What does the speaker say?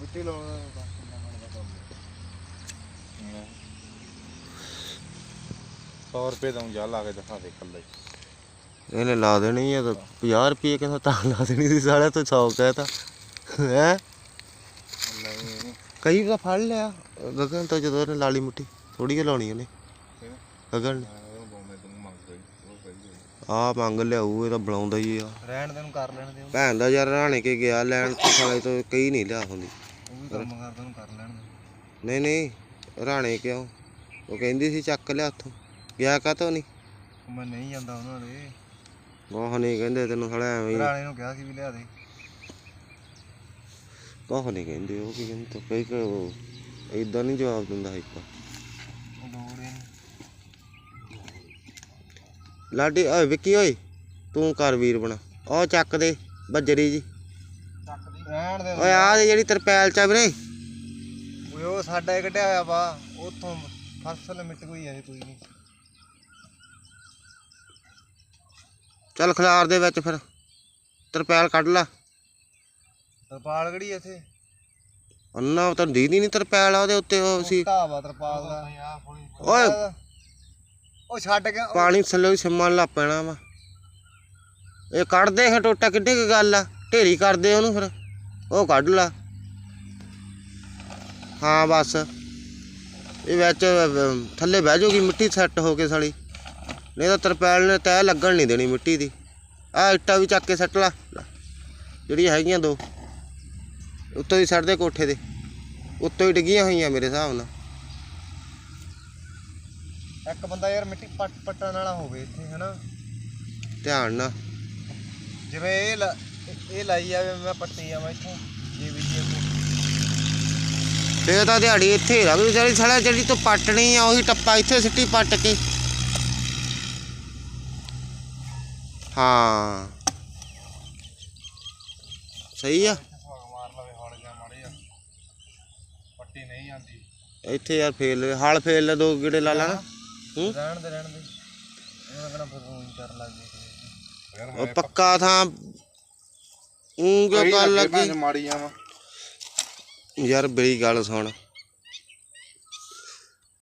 ਮਿੱਟੀ ਲਾਉਣਾ ਬਸ ਇੰਨਾ ਮਨ ਦਾ ਕੰਮ 100 ਰੁਪਏ ਦਊਂ ਜਾ ਲਾ ਕੇ ਦਿਖਾ ਦੇ ਕੱਲਾ ਹੀ ਇਹਨੇ ਲਾ ਦੇਣੀ ਆ ਤਾਂ 50 ਰੁਪਏ ਕਹਿੰਦਾ ਤਾਂ ਲਾ ਦੇਣੀ ਸੀ ਸਾਲਿਆ ਤੂੰ 100 ਕਹਿਤਾ। ਹੈ? ਨਹੀਂ। ਕਈ ਤਾਂ ਫੜ ਲਿਆ। ਗਗਨ ਤਾਂ ਜਦੋਂ ਉਹਨੇ ਲਾਲੀ ਮੁੱਠੀ ਥੋੜੀ ਜਿਹੀ ਲਾਉਣੀ ਉਹਨੇ। ਗਗਨ ਨੇ। ਆ ਮੰਗ ਲਿਆਊ ਇਹ ਤਾਂ ਬੁਲਾਉਂਦਾ ਹੀ ਆ। ਰਹਿਣ ਦੇ ਨੂੰ ਕਰ ਲੈਣ ਦੇ ਭੈਣ ਦਾ ਯਾਰ ਰਾਣੇ ਕੇ ਗਿਆ ਲੈਣ ਤੇ ਸਾਲੇ ਤੋਂ ਕਈ ਨਹੀਂ ਲਿਆ ਹੁੰਦੀ। ਉਹ ਵੀ ਕੰਮ ਕਰਦਾ ਨੂੰ ਕਰ ਲੈਣ ਦੇ। ਨਹੀਂ ਨਹੀਂ ਰਾਣੇ ਕਿਉਂ? ਉਹ ਕਹਿੰਦੀ ਸੀ ਚੱਕ ਲਿਆ ਹੱਥੋਂ ਗਿਆ ਕਾਤੋਂ ਨਹੀਂ ਉਹ ਮੈਂ ਨਹੀਂ ਜਾਂਦਾ ਉਹਨਾਂ ਦੇ। ਕੋਹ ਨਹੀਂ ਕਹਿੰਦੇ ਤੈਨੂੰ ਸਾਲਾ ਐਵੇਂ ਹੀ। ਰਾਣੇ ਨੂੰ ਕਿਹਾ ਸੀ ਵੀ ਲਿਆ ਦੇ। ਕੋਹ ਨਹੀਂ ਕਹਿੰਦੇ ਉਹ ਕੀ ਕਹਿੰਦੇ ਤਾਂ ਕਈ ਕੋ ਇਦਾਂ ਨਹੀਂ ਜਵਾਬ ਦਿੰਦਾ ਇੱਕ ਉਹ ਹੀ ਨਹੀਂ ਲਾਡੀ ਓਏ ਵਿੱਕੀ ਓਏ ਤੂੰ ਕਰ ਵੀਰ ਬਣਾ। ਉਹ ਚੱਕ ਦੇ ਬੱਜਰੀ ਜੀ। ਰਹਿਣ ਦੇ ਓਏ ਆ ਜਿਹੜੀ ਤਰਪੈਲ ਚਾ ਵੀਰੇ। ਓਏ ਉਹ ਸਾਡਾ ਹੀ ਕੱਢਿਆ ਹੋਇਆ ਵਾ। ਉੱਥੋਂ ਫਸਲ ਮਿਟ ਗਈ ਹੈ ਕੋਈ ਨਹੀਂ। ਚੱਲ ਖਲਾਰ ਦੇ ਵਿੱਚ ਫਿਰ। ਤਰਪੈਲ ਕੱਢ ਲਾ। ਤਰਪਾਲ ਕਿਹੜੀ ਇੱਥੇ? ਅੰਨਾ ਤਾਂ ਦੀਦੀ ਨਹੀਂ ਤਰਪੈਲ ਆ ਉਹਦੇ ਉੱਤੇ ਉਹ ਸੀ। ਢਾਵਾ ਤਰਪਾਲ ਦਾ। ਓਏ। ਉਹ ਛੱਡ ਕੇ ਪਾਣੀ ਥੱਲੇ ਸਿਮਣ ਲੱਗ ਪੈਣਾ ਵਾ। ਇਹ ਕੱਢ ਦੇ ਹੈ ਟੋਟਾ ਕਿੱਡੀ ਕੁ ਗੱਲ ਆ। ਢੇਰੀ ਕਰਦੇ ਉਹਨੂੰ ਫਿਰ। ਉਹ ਕੱਢ ਲਾ। ਹਾਂ ਬਸ। ਇਹ ਵਿੱਚ ਥੱਲੇ ਬਹਿ ਜਾਊਗੀ ਮਿੱਟੀ ਸੈੱਟ ਹੋ ਕੇ ਸਾਲੀ। ਨਹੀਂ ਤਾਂ ਤਰਪੈਲ ਨੇ ਤੈ ਲੱਗਣ ਨਹੀਂ ਦੇਣੀ ਮਿੱਟੀ ਦੀ। ਆ ਇੱਟਾਂ ਵੀ ਚੱਕ ਕੇ ਸੱਟ ਲਾ। ਜਿਹੜੀਆਂ ਹੈਗੀਆਂ ਦੋ। ਉੱਤੋਂ ਦੀ ਸੱਟ ਦੇ ਕੋਠੇ ਦੇ ਉੱਤੋਂ ਹੀ ਡਿੱਗੀਆਂ ਹੋਈਆਂ ਮੇਰੇ ਹਿਸਾਬ ਨਾਲ। ਇੱਕ ਬੰਦਾ ਯਾਰ ਮਿੱਟੀ ਪੱਟ ਪੱਟਣ ਵਾਲਾ ਹੋਵੇ ਇੱਥੇ ਹਨਾ? ਧਿਆਨ ਨਾਲ। ਜਿਵੇਂ ਇਹ ਇਹ- ਇਹ ਲਾਈ ਜਾਵੇ ਮੈਂ ਪੱਟੀ ਜਾਵਾਂ ਇੱਥੋਂ ਜੇ ਵੀ ਜੀ ਫੇਰ ਤਾਂ ਦਿਹਾੜੀ ਇੱਥੇ ਹੀ ਲੱਗ ਜਿਹੜੀ ਸਾਲਾ ਜਿਹੜੀ ਤੂੰ ਪੱਟਣੀ ਆ ਉਹੀ ਟੱਪਾ ਇੱਥੇ ਸਿੱਟੀ ਪੱਟ ਕੇ। ਹਾਂ। ਸਹੀ ਆ। ਮਾਰ ਲਵੇ ਹੌਲ ਜਾ ਮਾੜੇ ਆ ਪੱਟੀ ਨਹੀਂ ਆਂਦੀ ਇੱਥੇ ਯਾਰ ਫੇਲ ਲੈ ਹਲ ਫੇਲ ਲੈ ਦੋ ਗੇੜੇ ਲਾ ਲੈਣਾ। ਹੂੰ? ਰਹਿਣ ਦੇ ਰਹਿਣ ਦੇ। ਉਹਨਾਂ ਕਹਣਾ ਫਿਰ ਉਹ ਕਰ ਲੱਗ ਗਏ। ਉਹ ਪੱਕਾ ਥਾਂ ਊਂ ਕਿਉਂ ਗੱਲ ਲੱਗੀ ਮਾੜੀ ਜਾਵਾਂ ਯਾਰ ਬੜੀ ਗੱਲ ਸੁਣ।